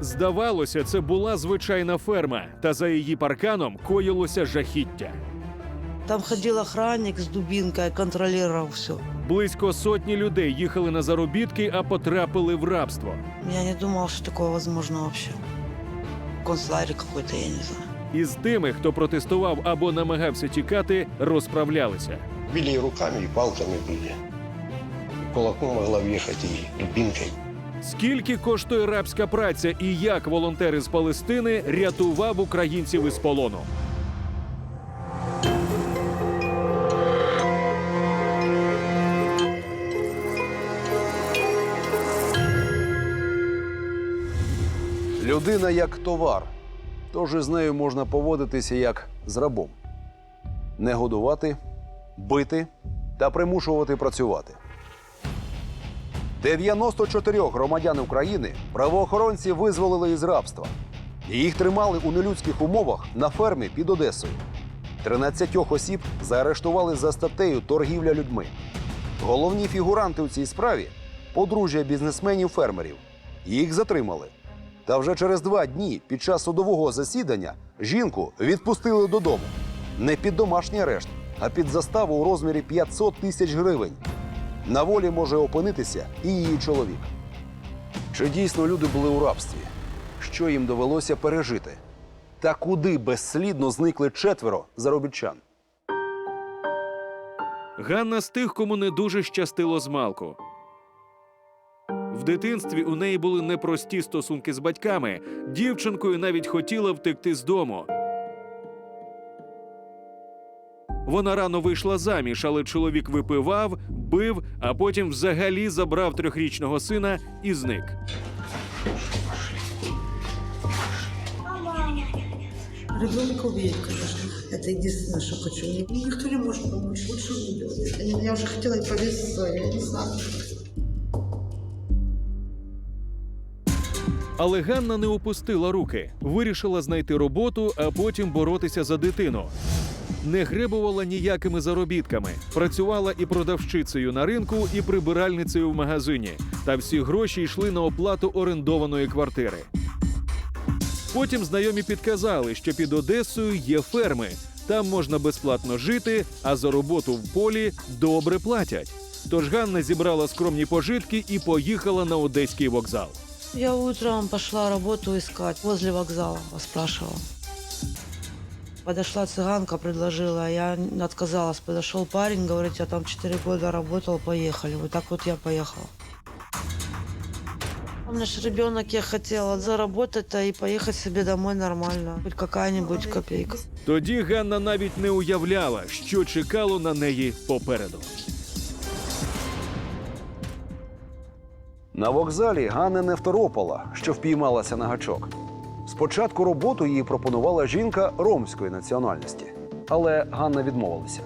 Здавалося, це була звичайна ферма, та за її парканом коїлося жахіття. Там ходил охранник с дубинкой, контролировал все. Близько сотні людей їхали на заробітки, а потрапили в рабство. Я не думал, что такое возможно вообще. Концлагерь какой-то, я не знаю. Із тими, хто протестував або намагався тікати, розправлялися. Били руками, и палками били. Кулаком могла въехать и дубинкой. Скільки коштує рабська праця і як волонтер із Палестини рятував українців із полону? Людина як товар, тож із нею можна поводитися як з рабом. Не годувати, бити та примушувати працювати. 94 громадян України правоохоронці визволили із рабства. Їх тримали у нелюдських умовах на фермі під Одесою. 13 осіб заарештували за статтею торгівля людьми. Головні фігуранти у цій справі подружжя бізнесменів-фермерів. Їх затримали. Та вже через два дні під час судового засідання жінку відпустили додому. Не під домашній арешт, а під заставу у розмірі 500 тисяч гривень. На волі може опинитися і її чоловік. Чи дійсно люди були у рабстві? Що їм довелося пережити? Та куди безслідно зникли четверо заробітчан? Ганна з тих, кому не дуже щастило з малку. В дитинстві у неї були непрості стосунки з батьками. Дівчинкою навіть хотіла втекти з дому. Вона рано вийшла заміж, але чоловік випивав, бив, а потім взагалі забрав трьохрічного сина і зник. Ребенка убить, конечно. Это единственное, что хочу. Мне никто не может помочь. Лучше. Я уже хотела и повеситься, я не знаю. Але Ганна не опустила руки, вирішила знайти роботу, а потім боротися за дитину. Не гребувала ніякими заробітками, працювала і продавщицею на ринку, і прибиральницею в магазині. Та всі гроші йшли на оплату орендованої квартири. Потім знайомі підказали, що під Одесою є ферми. Там можна безплатно жити, а за роботу в полі добре платять. Тож Ганна зібрала скромні пожитки і поїхала на одеський вокзал. Я утром пошла работу искать возле вокзала, спрашивала. Подошла цыганка, предложила, я отказалась. Подошел парень, говорит, я там 4 года работал, поехали. Вот так вот я поехала. У меня ребенок, я хотела заработать и поехать себе домой нормально. Хоть какая-нибудь копейка. Тоді Ганна навіть не уявляла, що чекало на неї попереду. На вокзалі Ганна не второпала, що впіймалася на гачок. Спочатку роботу їй пропонувала жінка ромської національності, але Ганна відмовилася.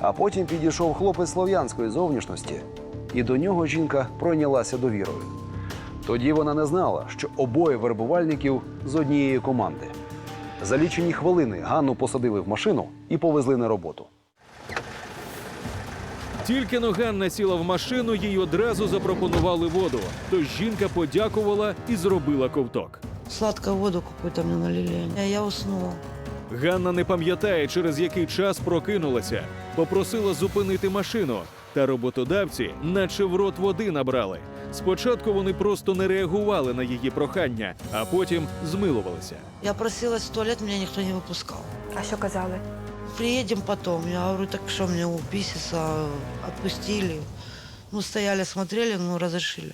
А потім підійшов хлопець слов'янської зовнішності, і до нього жінка пройнялася довірою. Тоді вона не знала, що обоє вербувальників з однієї команди. За лічені хвилини Ганну посадили в машину і повезли на роботу. Тільки но Ганна сіла в машину, їй одразу запропонували воду. Тож жінка подякувала і зробила ковток. Сладкую воду какую-то мне налили. Я уснула. Ганна не пам'ятає, через який час прокинулася, попросила зупинити машину. Та роботодавці, наче в рот води набрали. Спочатку вони просто не реагували на її прохання, а потім змилувалися. Я просилась в туалет, меня никто не выпускал. А що казали? Приедем потом. Я говорю, так что мне у писиса отпустили. Ну, стояли, смотрели, ну, разрешили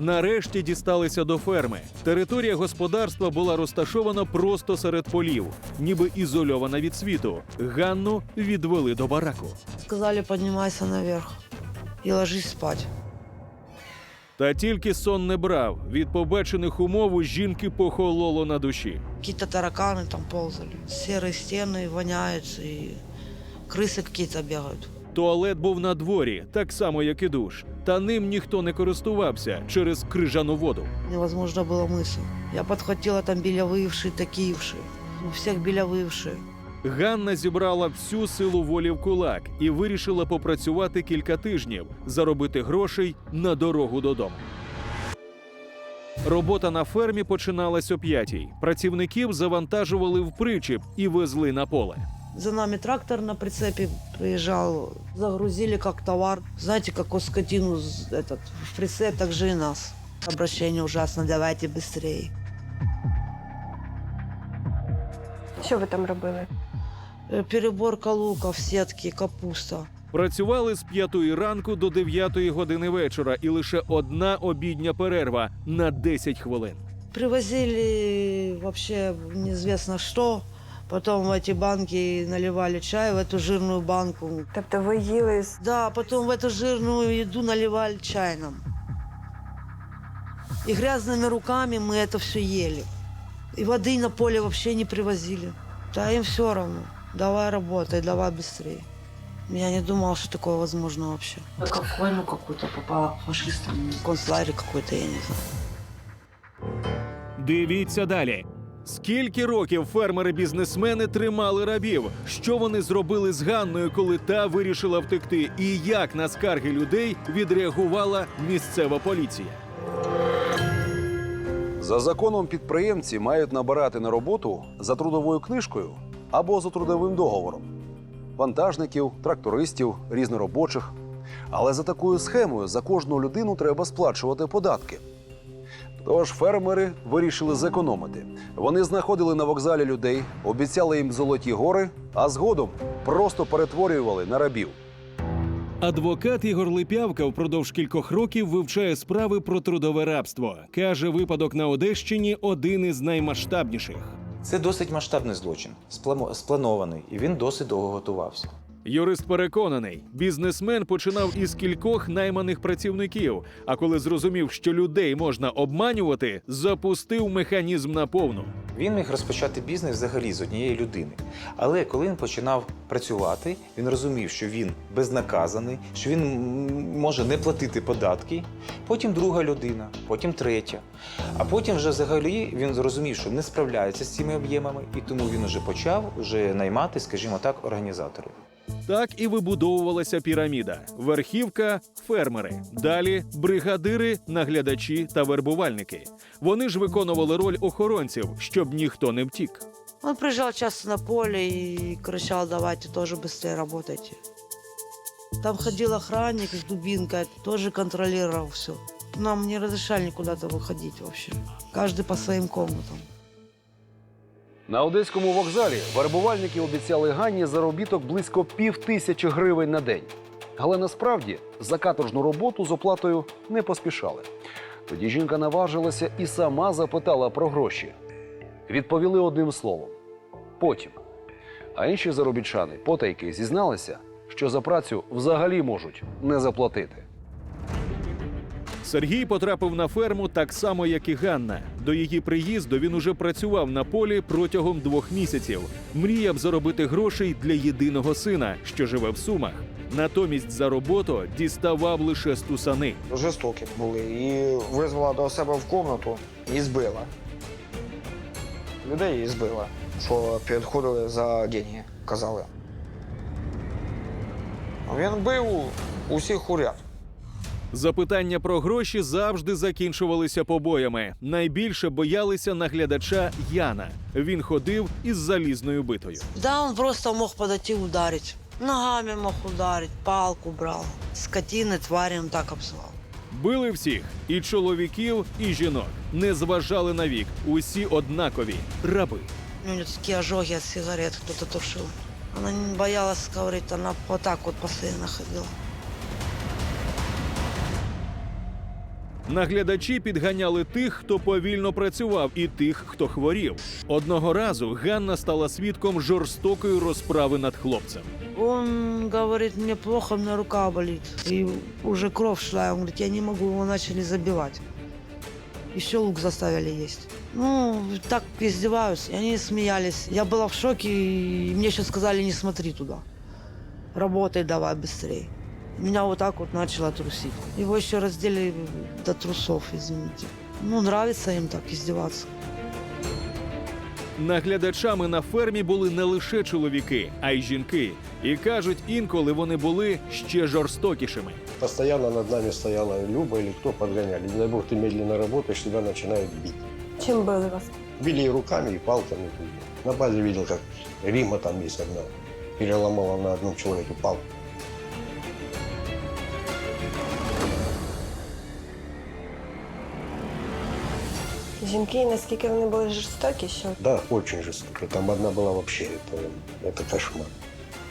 Нарешті дісталися до ферми. Територія господарства була розташована просто серед полів, ніби ізольована від світу. Ганну відвели до бараку. Сказали, поднимайся наверх и ложись спать. Та тільки сон не брав. Від побачених умов у жінки похололо на душі. Какие-то тараканы там ползали. Серые стены воняют, и крысы какие-то бегают. Туалет був на дворі, так само як і душ. Та ним ніхто не користувався через крижану воду. Невозможно было мыться. Я подхватила там белявывшие, такиевшие. У всех белявывшие. Ганна зібрала всю силу волі в кулак і вирішила попрацювати кілька тижнів, заробити грошей на дорогу додому. Робота на фермі починалась о п'ятій. Працівників завантажували в причіп і везли на поле. За нами трактор на прицепе приезжал, загрузили как товар. Знаете, как вот скотину з- этот, в прицеп, так же и нас. Обращение ужасно, давайте быстрее. Що ви там робили? Э, Переборка луков, сетки, капуста. Працювали з п'ятої ранку до дев'ятої години вечора, і лише одна обідня перерва на 10 хвилин. Привозили вообще неизвестно что. Потом в эти банки наливали чай, в эту жирную банку. Тобто ви їли з Да, потом в эту жирную еду наливали чай нам. И грязными руками мы это все ели. И воды на поле вообще не привозили. Да им все равно. Давай работай, давай быстрее. Я не думал, что такое возможно вообще. Как в войну какую-то попала к фашистам. Концлагерь какой-то, я не знаю. Дивіться далі. Скільки років фермери-бізнесмени тримали рабів? Що вони зробили з Ганною, коли та вирішила втекти? І як на скарги людей відреагувала місцева поліція? За законом підприємці мають набирати на роботу за трудовою книжкою або за трудовим договором вантажників, трактористів, різноробочих. Але за такою схемою за кожну людину треба сплачувати податки. Тож фермери вирішили зекономити. Вони знаходили на вокзалі людей, обіцяли їм золоті гори, а згодом просто перетворювали на рабів. Адвокат Ігор Липявка впродовж кількох років вивчає справи про трудове рабство. Каже, випадок на Одещині один із наймасштабніших. Це досить масштабний злочин, спланований, і він досить довго готувався. Юрист переконаний, бізнесмен починав із кількох найманих працівників. А коли зрозумів, що людей можна обманювати, запустив механізм наповну. Він міг розпочати бізнес взагалі з однієї людини. Але коли він починав працювати, він розумів, що він безнаказаний, що він може не платити податки. Потім друга людина, потім третя. А потім вже взагалі він зрозумів, що не справляється з цими об'ємами, і тому він вже почав вже наймати, скажімо так, організаторів. Так і вибудовувалася піраміда: верхівка фермери, далі бригадири, наглядачі та вербувальники. Вони ж виконували роль охоронців, щоб ніхто не втік. Он приезжал часто на поле и кричал, давайте тоже быстрее работайте. Там ходил охранник с дубинкой, тоже контролировал все. Нам не разрешали никуда-то выходить вообще. Каждый по своим комнатам. На одеському вокзалі вербувальники обіцяли Ганні заробіток близько пів тисячі гривень на день. Але насправді за каторжну роботу з оплатою не поспішали. Тоді жінка наважилася і сама запитала про гроші. Відповіли одним словом потім. А інші заробітчани потайки зізналися, що за працю взагалі можуть не заплатити. Сергій потрапив на ферму так само, як і Ганна. До її приїзду він уже працював на полі протягом двох місяців. Мріяв заробити грошей для єдиного сина, що живе в Сумах. Натомість за роботу діставав лише стусани. жорстокі були. І визвала до себе в комнату і збила. Людей збила, що підходили за деньги, казали. Він бив усіх уряд. Запитання про гроші завжди закінчувалися побоями. Найбільше боялися наглядача Яна. Він ходив із залізною битою. Да, он просто мог подойти и ударить. Ногами мог ударить, палку брал. Скотины, твари он так обзывал. Били всіх і чоловіків, і жінок. Не зважали на вік. Усі однакові раби. У нее такие ожоги от сигарет кто-то тушил. Она не боялась говорить, она вот так вот постоянно ходила. Наглядачі підганяли тих, хто повільно працював, і тих, хто хворів. Одного разу Ганна стала свідком жорстокої розправи над хлопцем. Он говорит, мне плохо, у меня рука болит. И уже кровь шла. Он говорит, я не могу, его начали забивать. Еще лук заставили есть. Ну, так издеваются. И они смеялись. Я была в шоке, и мне еще сказали, не смотри туда. Работай давай быстрее. Меня вот так вот начало трусить. Его еще раздели до трусов, извините. Ну, нравится им так издеваться. Наглядачами на фермі були не лише чоловіки, а й жінки. І кажуть, інколи вони були ще жорстокішими. Постоянно над нами стояла Люба или кто подгоняли. Не дай бог, ты медленно работаешь, тебя начинают бить. Чим били вас? Били и руками, и палками. На базе видел, как Рима там есть одна. Переломала на одном человеке палку. Жінки, наскільки вони були жорстокі, що Да, очень жестоко. Там одна была вообще, это, это кошмар.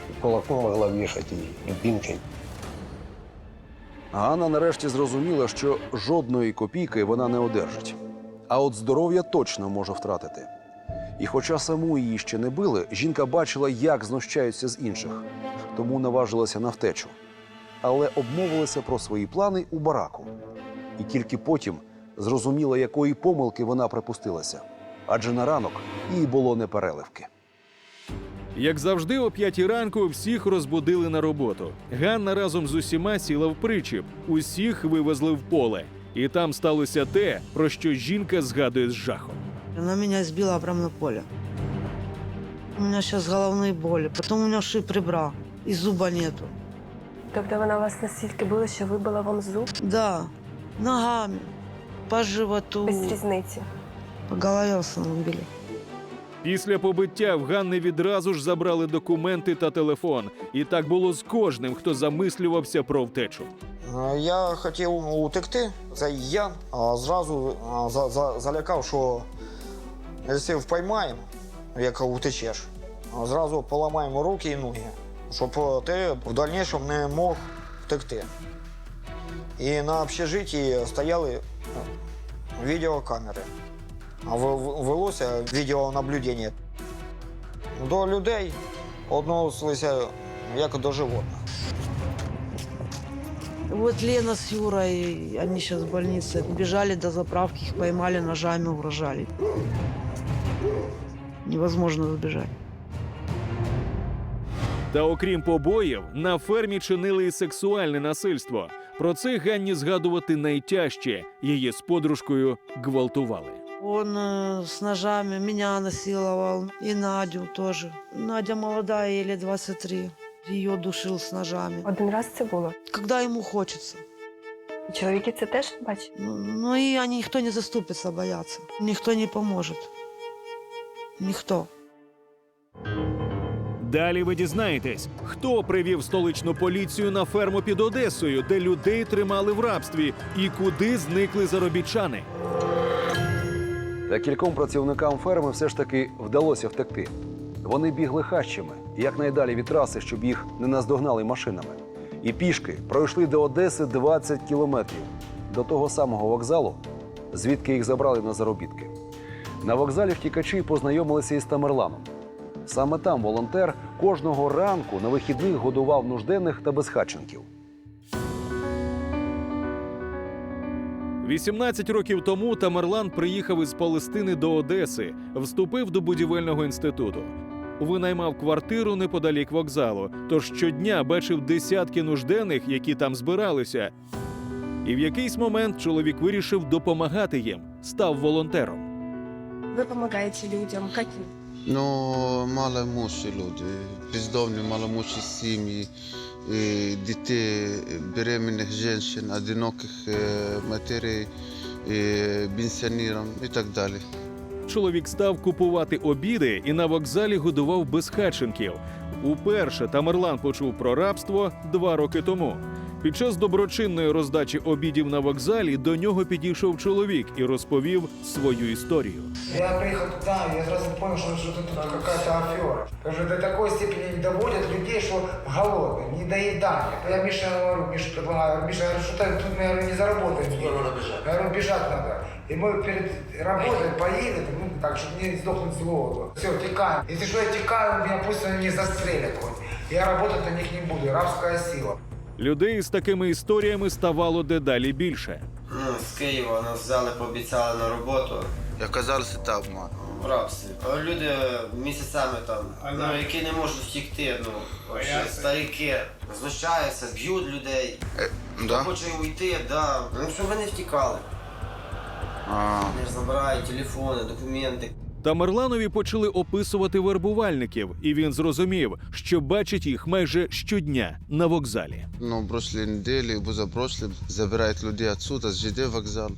И кулаком могла въехать, и дубинкой. Ганна нарешті зрозуміла, що жодної копійки вона не одержить. А от здоров'я точно може втратити. І хоча саму її ще не били, жінка бачила, як знущаються з інших, тому наважилася на втечу. Але обмовилася про свої плани у бараку. І тільки потім зрозуміла, якої помилки вона припустилася. Адже на ранок їй було не переливки. Як завжди, о п'ятій ранку всіх розбудили на роботу. Ганна разом з усіма сіла в причіп, усіх вивезли в поле. І там сталося те, про що жінка згадує з жахом. Она меня избила прямо на поле. У меня сейчас головные боли. Потом у меня шип ребра. И зуба нету. тобто вона вас настільки била, що вибила вам зуб Да, ногами, по животу, без різниці. по голове в били. Після побиття в Ганни відразу ж забрали документи та телефон. І так було з кожним, хто замислювався про втечу. Е, Я хотів утекти. Це я а, зразу за, за, залякав, що якщо впіймаємо, як утечеш, зразу поламаємо руки і ноги, щоб е, ти в дальнішому не мог втекти. І на общежитті стояли е, відеокамери. А велося відеонаблюдення. До людей відносилися як до животних. Вот Лена с Юрой, они сейчас в больнице, бежали до заправки, их поймали, ножами угрожали. Невозможно сбежать. Та окрім побоїв, на фермі чинили і сексуальне насильство. Про це Ганні згадувати найтяжче. Її з подружкою гвалтували. Он э, с ножами меня насиловал, и Надю тоже. Надя молодая, ей 23. Ее душил с ножами. Один раз це було. Когда ему хочется. І Чоловіки це теж бачать. Ну, ну и они, никто не заступится, боятся. Никто не поможет. Никто. Далі ви дізнаєтесь, хто привів столичну поліцію на ферму під Одесою, де людей тримали в рабстві, і куди зникли заробітчани. Та кільком працівникам ферми все ж таки вдалося втекти. Вони бігли хащами якнайдалі від траси, щоб їх не наздогнали машинами. І пішки пройшли до Одеси 20 кілометрів до того самого вокзалу, звідки їх забрали на заробітки. На вокзалі втікачі познайомилися із Тамерланом. Саме там волонтер кожного ранку на вихідних годував нужденних та безхатченків. 18 років тому Тамерлан приїхав із Палестини до Одеси, вступив до будівельного інституту. Винаймав квартиру неподалік вокзалу, тож щодня бачив десятки нужденних, які там збиралися. І в якийсь момент чоловік вирішив допомагати їм, став волонтером. Ви допомагаєте людям. Які? Ну, малоімущі люди, бездомні, малоімущі сім'ї, дітей, беременних жінок, одиноких матерей, і і так далі. Чоловік став купувати обіди і на вокзалі годував безхатченків. Уперше Тамерлан почув про рабство два роки тому. Під час доброчинної роздачі обідів на вокзалі до нього підійшов чоловік і розповів свою історію. Я приехал туда, я сразу понял, что, что тут какая-то афера. Потому что до такой степени доводят людей, что голодные, недоедание. Я Мише говорю, Миша предлагаю, говорю, Миша, я говорю, что ты тут, я говорю, не заработаем. Надо бежать. Я говорю, бежать надо. И мы перед работой поели, ну, так, чтобы не сдохнуть с голоду. Все, текаем. Если что, я текаю, меня пусть они не застрелят хоть. Я работать на них не буду, рабская сила. Людей з такими історіями ставало дедалі більше. Ну, з Києва нас взяли, пообіцяли на роботу оказалося та обман. в рабстві. А Люди місяцями там, ну, які не можуть втікти, ну, вообще, старики, знущаються, б'ють людей. Е, да? хоче уйти, да. Ну, щоб вони втікали. А, Вони ж забирають телефони, документи. Тамерланові почали описувати вербувальників, і він зрозумів, що бачить їх майже щодня на вокзалі. Ну, прошлой неделе и позапрошлой забирают людей отсюда, с ЖД вокзал.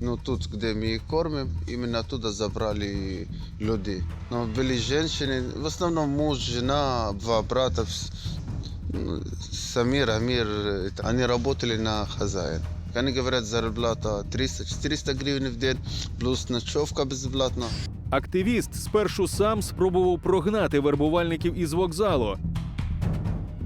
Ну, тут, где мы их кормим, именно оттуда забрали людей. Но были женщины, в основном муж, жена, два брата, вс- ну, Самир, Амир, это, они работали на хозяин. Они говорят, зарплата 300-400 гривен в день, плюс ночевка бесплатно. Активіст спершу сам спробував прогнати вербувальників із вокзалу.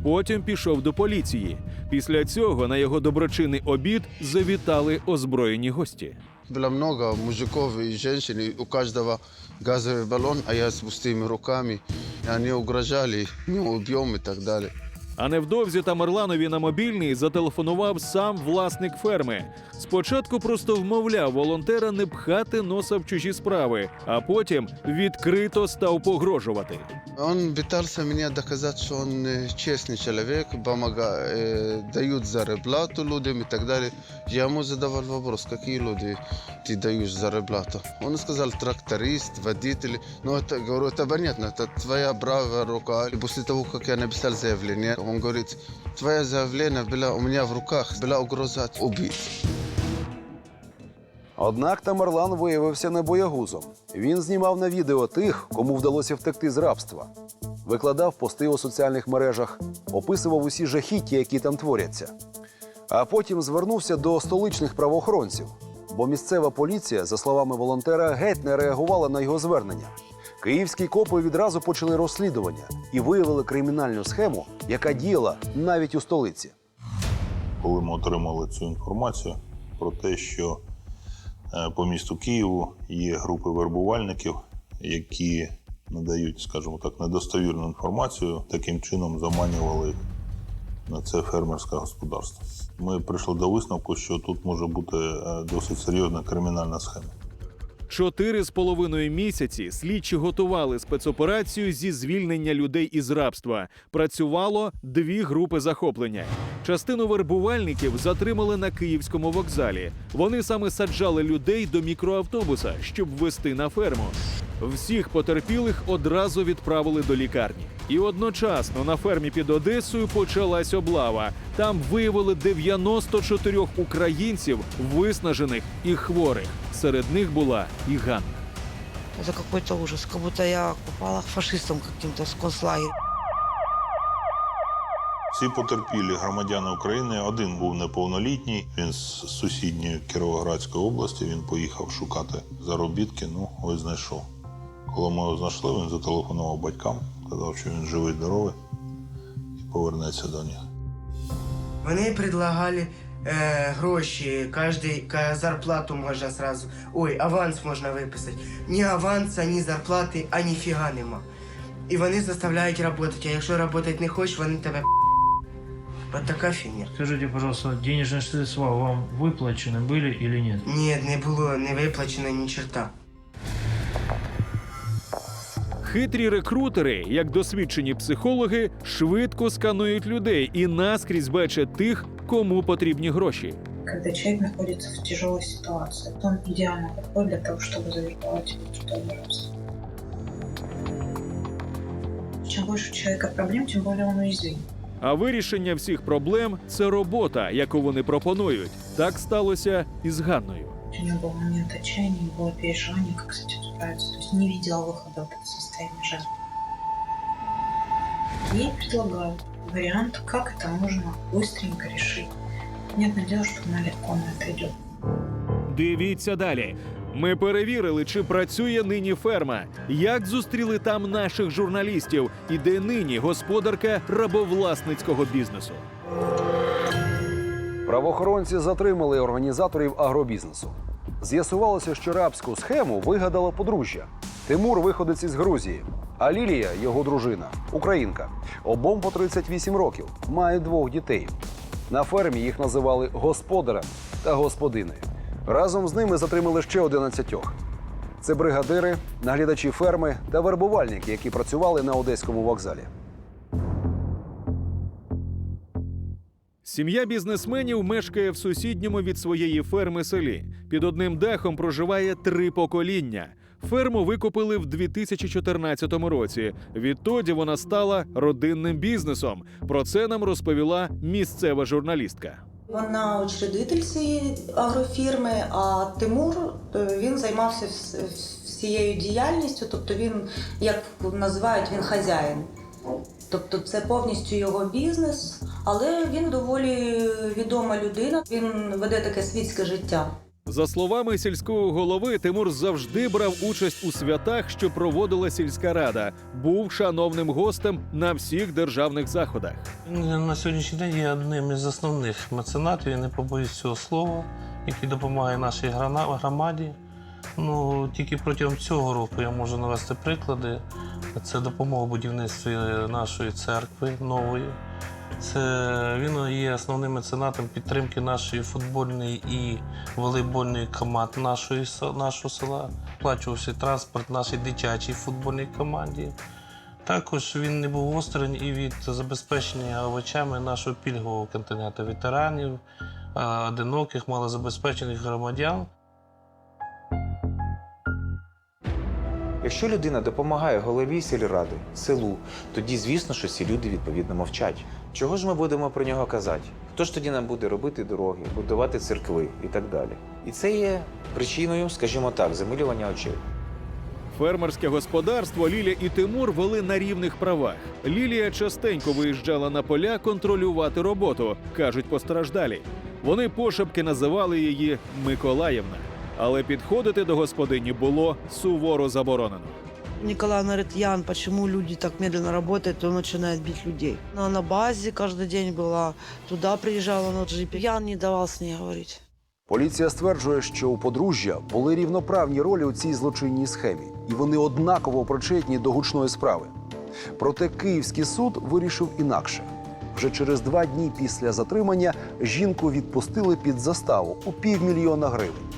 Потім пішов до поліції. Після цього на його доброчинний обід завітали озброєні гості. Было много мужиков и женщин, и у каждого газовый баллон, а я с пустыми руками. И они угрожали, не убьем и так далее. А невдовзі Тамерланові на мобільний зателефонував сам власник ферми. Спочатку просто вмовляв волонтера не пхати носа в чужі справи, а потім відкрито став погрожувати. Он пытался мне доказать, что он э, честный человек, помога, э, дают зарплату людям и так далее. Я ему задавал вопрос, какие люди ты даешь зарплату. Он сказал, тракторист, водитель. Ну, это, говорю, это понятно, это твоя правая рука. И после того, как я написал заявление, он говорит, твое заявление было у меня в руках, была угроза убить. Однак Тамерлан виявився не боягузом. Він знімав на відео тих, кому вдалося втекти з рабства, викладав пости у соціальних мережах, описував усі жахіття, які там творяться. А потім звернувся до столичних правоохоронців, бо місцева поліція, за словами волонтера, геть не реагувала на його звернення. Київські копи відразу почали розслідування і виявили кримінальну схему, яка діяла навіть у столиці. коли ми отримали цю інформацію про те, що е, по місту Києву є групи вербувальників, які надають, скажімо так, недостовірну інформацію, таким чином заманювали на це фермерське господарство. Ми прийшли до висновку, що тут може бути е, досить серйозна кримінальна схема. Чотири з половиною місяці слідчі готували спецоперацію зі звільнення людей із рабства. Працювало дві групи захоплення. Частину вербувальників затримали на київському вокзалі. Вони саме саджали людей до мікроавтобуса, щоб вести на ферму. Всіх потерпілих одразу відправили до лікарні. І одночасно на фермі під Одесою почалась облава. Там виявили 94 українців, виснажених і хворих. Серед них була і Ганна. Это какой-то ужас, как будто я попала к фашистам каким-то с концлагеря. Всі потерпілі громадяни України. Один був неповнолітній. Він з сусідньої Кіровоградської області. Він поїхав шукати заробітки. Ну, ось знайшов. Коли ми його знайшли, він зателефонував батькам, сказав, що він живий, здоровий і повернеться до них. Вони предлагали е, гроші, кожний ка- зарплату можна сразу. Ой, аванс можна виписати. Ні аванса, ні зарплати, а ніфіга нема. І вони заставляють працювати, а якщо працювати не хочеш, вони тебе От така фігня. Скажите, пожалуйста, денежные средства вам выплачены были или нет? Ні, не було не виплачено ні черта. Хитрі рекрутери, як досвідчені психологи, швидко сканують людей і наскрізь бачать тих, кому потрібні гроші. Когда человек находится в тяжелой ситуации, то он идеально подходит для того, чтобы завербовать в трудовое рабство. Чем больше у человека проблем, тем более он уязвим. А вирішення всіх проблем це робота, яку вони пропонують. Так сталося і з Ганною. У него был момент отчаяния, было переживание, как с этим справиться. То есть не видела выхода в это состояние жизни. Ей предлагают вариант, как это можно быстренько решить. Нет дела, что она легко на это идет. Дивіться далі. Ми перевірили, чи працює нині ферма, як зустріли там наших журналістів, і де нині господарка рабовласницького бізнесу. Правоохоронці затримали організаторів агробізнесу. З'ясувалося, що рабську схему вигадало подружжя. Тимур виходець із Грузії, а Лілія, його дружина, українка. Обом по 38 років, мають двох дітей. На фермі їх називали господарем та господинею. Разом з ними затримали ще 11. Це бригадири, наглядачі ферми та вербувальники, які працювали на одеському вокзалі. Сім'я бізнесменів мешкає в сусідньому від своєї ферми селі. Під одним дахом проживає три покоління. Ферму викупили в 2014 році. Відтоді вона стала родинним бізнесом. Про це нам розповіла місцева журналістка. Вона учредитель цієї агрофірми, а Тимур е, він займався всією діяльністю, тобто він, як називають, він хазяїн. Тобто це повністю його бізнес, але він доволі відома людина. Він веде таке світське життя. За словами сільського голови, Тимур завжди брав участь у святах, що проводила сільська рада. Був шановним гостем на всіх державних заходах. На сьогоднішній день є одним із основних меценатів, я не побоюсь цього слова, який допомагає нашій громаді. Ну, тільки протягом цього року я можу навести приклади. Це допомога будівництві нашої церкви нової. Це він є основним меценатом підтримки нашої футбольної і волейбольної команд нашої, нашого села. Плачувався транспорт нашій дитячій футбольній команді. Також він не був осторонь і від забезпечення овочами нашого пільгового континенту ветеранів, одиноких, малозабезпечених громадян. Якщо людина допомагає голові сільради, селу, тоді звісно, що ці люди відповідно мовчать. Чого ж ми будемо про нього казати? Хто ж тоді нам буде робити дороги, будувати церкви і так далі? І це є причиною, скажімо так, замилювання очей. Фермерське господарство Лілія і Тимур вели на рівних правах. Лілія частенько виїжджала на поля контролювати роботу, кажуть постраждалі. Вони пошепки називали її Миколаївна, але підходити до господині було суворо заборонено. Николай говорит, Ян, почему люди так медленно работают, он начинает бить людей. Она на базе каждый день была, туда приезжала на джипе. Ян не давал с ней говорить. Поліція стверджує, що у подружжя були рівноправні ролі у цій злочинній схемі, і вони однаково причетні до гучної справи. Проте Київський суд вирішив інакше. Вже через два дні після затримання жінку відпустили під заставу у півмільйона гривень.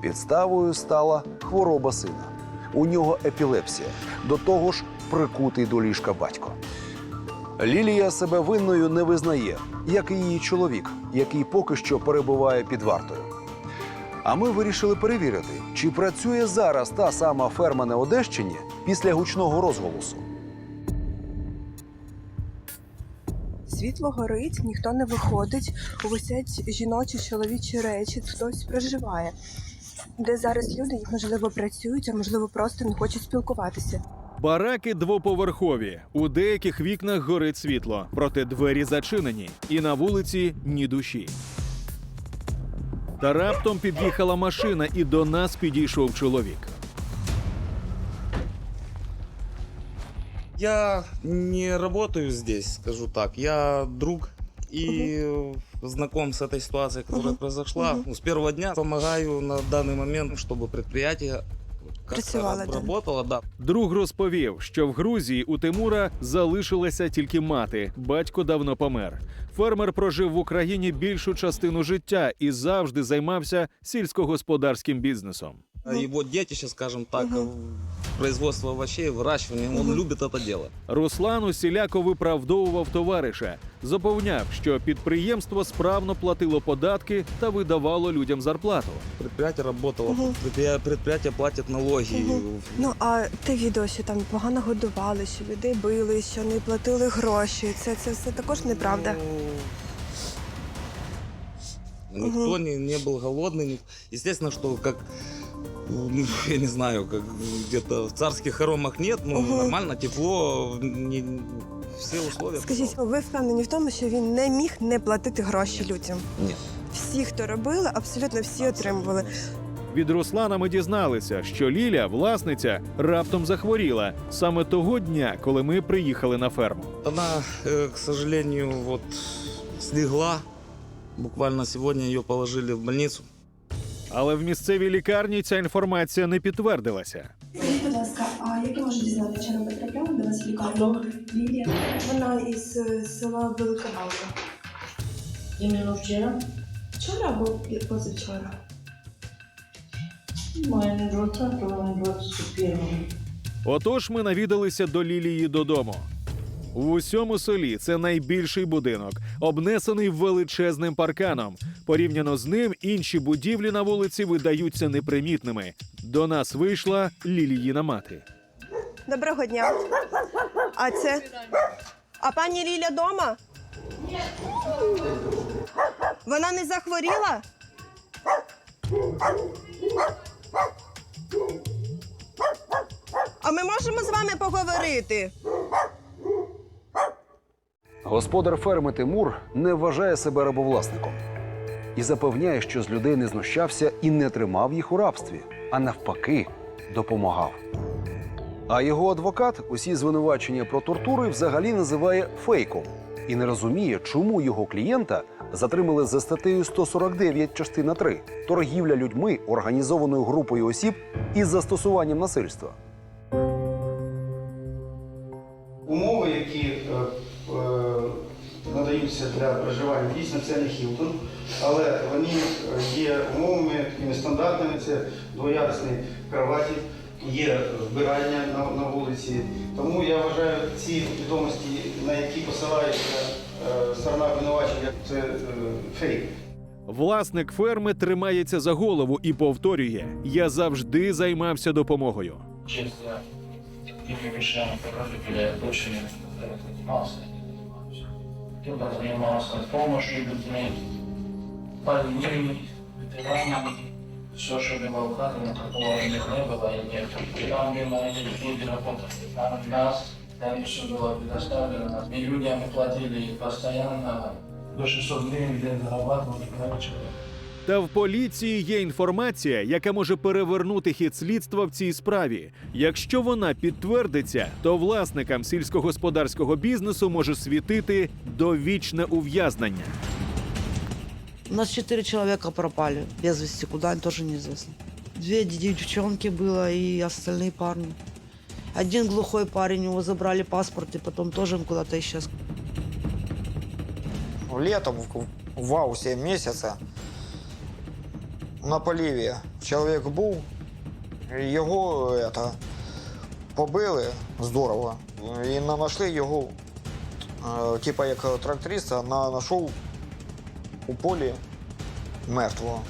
Підставою стала хвороба сина. У нього епілепсія, до того ж, прикутий до ліжка батько. Лілія себе винною не визнає, як і її чоловік, який поки що перебуває під вартою. А ми вирішили перевірити, чи працює зараз та сама ферма на Одещині після гучного розголосу. Світло горить, ніхто не виходить, висять жіночі чоловічі речі, хтось проживає. Де зараз люди, їх можливо працюють, а можливо просто не хочуть спілкуватися. Бараки двоповерхові. У деяких вікнах горить світло, проте двері зачинені, і на вулиці ні душі. Та раптом під'їхала машина, і до нас підійшов чоловік. Я не работаю здесь, скажу так. Я друг и знаком с этой ситуацией, которая произошла. Ну, С первого дня помогаю на данный момент, чтобы предприятие как-то Працювало, да. работало, да. Друг розповів, що в Грузії у Тимура залишилася тільки мати. Батько давно помер. Фермер прожив в Україні більшу частину життя і завжди займався сільськогосподарським бізнесом. А Его дети, сейчас скажем так, э, производство овощей, выращивание, он любит это дело. Руслан усіляко виправдовував товариша, запевняв, що підприємство справно платило податки та видавало людям зарплату. Предприятие работало, Мгм. предприятие, предприятие платит налоги. Мгм. Ну а те відео, що там погано годували, що людей били, що не платили гроші. Це, це все також неправда. Ну, Никто не, не был голодный. ни- Естественно, что как ну, я не знаю, как где-то в царских хоромах нет, но Мгм. нормально, тепло, не, все условия. Скажіть, ви впевнені в тому, що він не міг не платити гроші людям? Ні. Всі, хто робили, абсолютно всі отримували. Від Руслана ми дізналися, що Ліля, власниця, раптом захворіла саме того дня, коли ми приїхали на ферму. Она, э, к сожалению, вот слегла. Буквально сегодня ее положили в больницу. Але в місцевій лікарні ця інформація не підтвердилася. Скажіть, будь ласка, а як я можу дізнатися, чи вона потрапляла до вас в лікарню? Лілія. Вона із е, села Велика Галка. Именно вчера Вчора або позавчора? моя не 20 а 21 Отож, ми навідалися до Лілії додому. В усьому селі це найбільший будинок, обнесений величезним парканом. Порівняно з ним інші будівлі на вулиці видаються непримітними. До нас вийшла Ліліїна мати. Доброго дня. А це. А пані Ліля дома? Вона не захворіла? А ми можемо з вами поговорити? Господар ферми Тимур не вважає себе рабовласником і запевняє, що з людей не знущався і не тримав їх у рабстві, а навпаки, допомагав. А його адвокат усі звинувачення про тортури взагалі називає фейком і не розуміє, чому його клієнта затримали за статтею 149 частина 3 торгівля людьми організованою групою осіб із застосуванням насильства. Умови, які е, надаються для проживання, дійсно це не Хілтон, але вони е, є умовами такими стандартними, це двоярусні кроваті, є вбирання на, на вулиці. Тому я вважаю ці відомості, на які посилається е, сторона обвинувачення, це е, фейк. Власник ферми тримається за голову і повторює: я завжди займався допомогою. Как родители, я больше не занимался, я не занимаюсь Либо занимался помощью людьми, больными, ветеранами, все, что было указано, такого у них не было и нет. И там, где мои люди работали, там нас, там все было предоставлено. И людям мы платили постоянно, до 600 гривен в день зарабатывали, короче. Та в поліції є інформація, яка може перевернути хід слідства в цій справі. Якщо вона підтвердиться, то власникам сільськогосподарського бізнесу може світити довічне ув'язнення. У нас четыре человека пропали без вести, куда они тоже неизвестно. Две девчонки было и остальные парни. Один глухой парень, у него забрали паспорт и потом тоже он куда-то исчез. Летом в, в августе месяце на поливі чоловік був, його это, побили здорово. І знайшли його, е, типа як тракториста, на, знайшов у полі мертвого.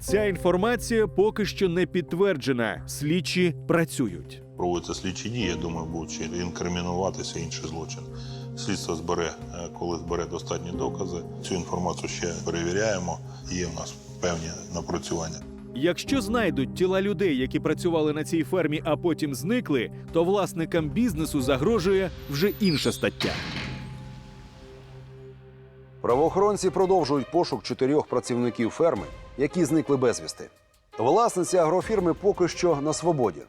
Ця інформація поки що не підтверджена. Слідчі працюють. Проводяться слідчі дії, я думаю, будуть інкримінуватися інший злочин. Слідство збере, е, коли збере достатні докази. Цю інформацію ще перевіряємо. Є в нас певні напрацювання. Якщо знайдуть тіла людей, які працювали на цій фермі, а потім зникли, то власникам бізнесу загрожує вже інша стаття. Правоохоронці продовжують пошук чотирьох працівників ферми, які зникли безвісти. Власниця агрофірми поки що на свободі.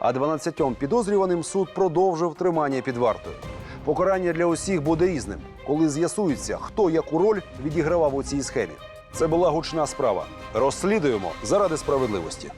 А 12 підозрюваним суд продовжив тримання під вартою. Покарання для усіх буде різним, коли з'ясується, хто яку роль відігравав у цій схемі. Це була гучна справа. Розслідуємо заради справедливості.